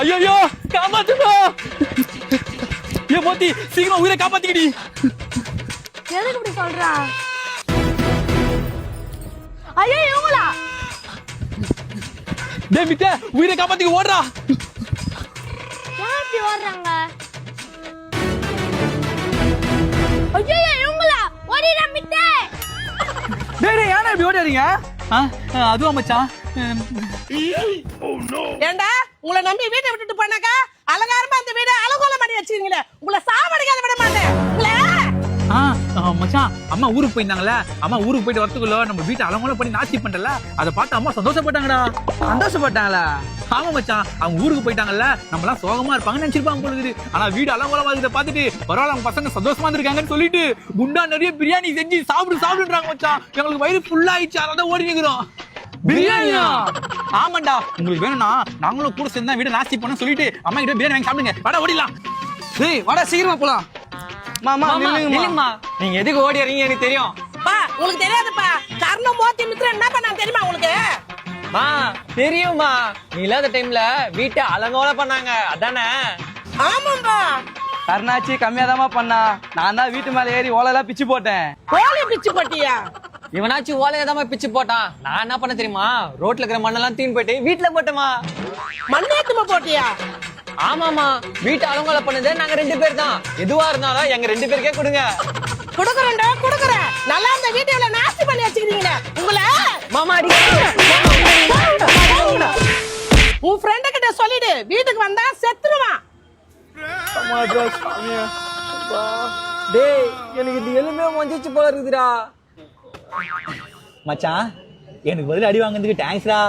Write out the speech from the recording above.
ஐயோ காப்பாத்துங்க. ஏ மோத்தி சீக்கிரம் உயிரை காப்பாத்திக்கிடி. எதுக்கு இப்படி சொல்றா? ஐயோ இவங்களா? டேய் மித்த உயிரை காப்பாத்திக்க ஓடுறா. ஏன் இப்படி ஓடுறாங்க? ஐயோ இவங்களா? ஓடிடா மித்தே டேய் டேய் ஏன்டா இப்படி ஓடுறீங்க ஆ அதுவா மச்சான்? ஏண்டா? உங்களை நம்பி வீட்டை விட்டுட்டு போனாக்கா அலங்காரமா அந்த வீடு அலங்கோலம் பண்ணி வச்சிருக்கீங்களே. உங்களை சாவடிக்காத விட மாட்டேன். மச்சான் அம்மா ஊருக்கு போயிருந்தாங்கல்ல? அம்மா ஊருக்கு போயிட்டு வரத்துக்குள்ள நம்ம வீட்டை அலங்கோலம் பண்ணி நாஸ்தி பண்ணல அதை பார்த்து அம்மா சந்தோஷப்பட்டாங்கடா. சந்தோஷப்பட்டாங்களா? ஆமா மச்சான் அவங்க ஊருக்கு போயிட்டாங்கல்ல? நம்ம எல்லாம் சோகமா இருப்பாங்கன்னு நினைச்சிருப்பாங்க போல இருக்குது. ஆனா வீடு அலங்கோலமா இருக்கிறத பார்த்துட்டு பரவாயில்ல அவங்க பசங்க சந்தோஷமா இருக்காங்கன்னு சொல்லிட்டு குண்டா நிறைய பிரியாணி செஞ்சு சாப்பிடு சாப்பிடுன்றாங்க மச்சான். எங்களுக்கு வயிறு ஃபுல் ஆயிடுச்சு அதான் ஓடி நிக்கிறோம். பிரியாணியா? ஆமாண்டா. உங்களுக்கு வேணும்னா நாங்களும் கூட சேர்ந்து வீடு நாஸ்தி பண்ண சொல்லிட்டு அம்மா கிட்ட பிரியாணி வாங்கி சாப்பிடுங்க. வாடா ஓடிடலாம். டேய் வாடா சீக்கிரமா போலாம். மாமா நில்லுங்கம்மா. நீங்க எதுக்கு ஓடி வரீங்க எனக்கு தெரியும். பா உங்களுக்கு தெரியாதுப்பா. கர்ணம் மோத்தி மித்திரம் என்ன பண்ணான்னு தெரியுமா உங்களுக்கு? மா தெரியுமா நீ இல்லாத டைம்ல வீட்டை அலங்கோல பண்ணாங்க. அதானே? ஆமாம்பா. கருணாச்சி கம்மியாதாம்மா பண்ணா. நான் தான் வீட்டு மேல ஏறி ஓலையெல்லாம் பிச்சு போட்டேன். கோழி பிச்சு போட்டியா? இவனாச்சும் ஓலையை தான் பிச்சு போட்டான். நான் என்ன பண்ண தெரியுமா? ரோட்ல இருக்கிற மண்ணெல்லாம் தீன் போயிட்டு வீட்டுல போட்டேமா மண்ணேத்துமா போட்டியா? ஆமாமா வீட்டை அலங்கோல பண்ணது நாங்க ரெண்டு பேர் தான். எதுவா இருந்தாலும் எங்க ரெண்டு பேருக்கே கொடுங்க. குடுக்குறேன்டா குடுக்குறேன். நல்லா இருந்த வீட்டை இவ்வளவு நாஸ்தி பண்ணி வச்சுக்கிறீங்களே. உங்களை மாமா அடி. உன் ஃப்ரெண்டு கிட்ட சொல்லிடு. வீட்டுக்கு வந்தா செத்துருவான். டேய் எனக்கு இந்த எலும்பே மொஞ்சிச்சு போல இருக்குதுடா. மச்சான் எனக்கு பதில் அடி வாங்குறதுக்கு தேங்க்ஸ்டா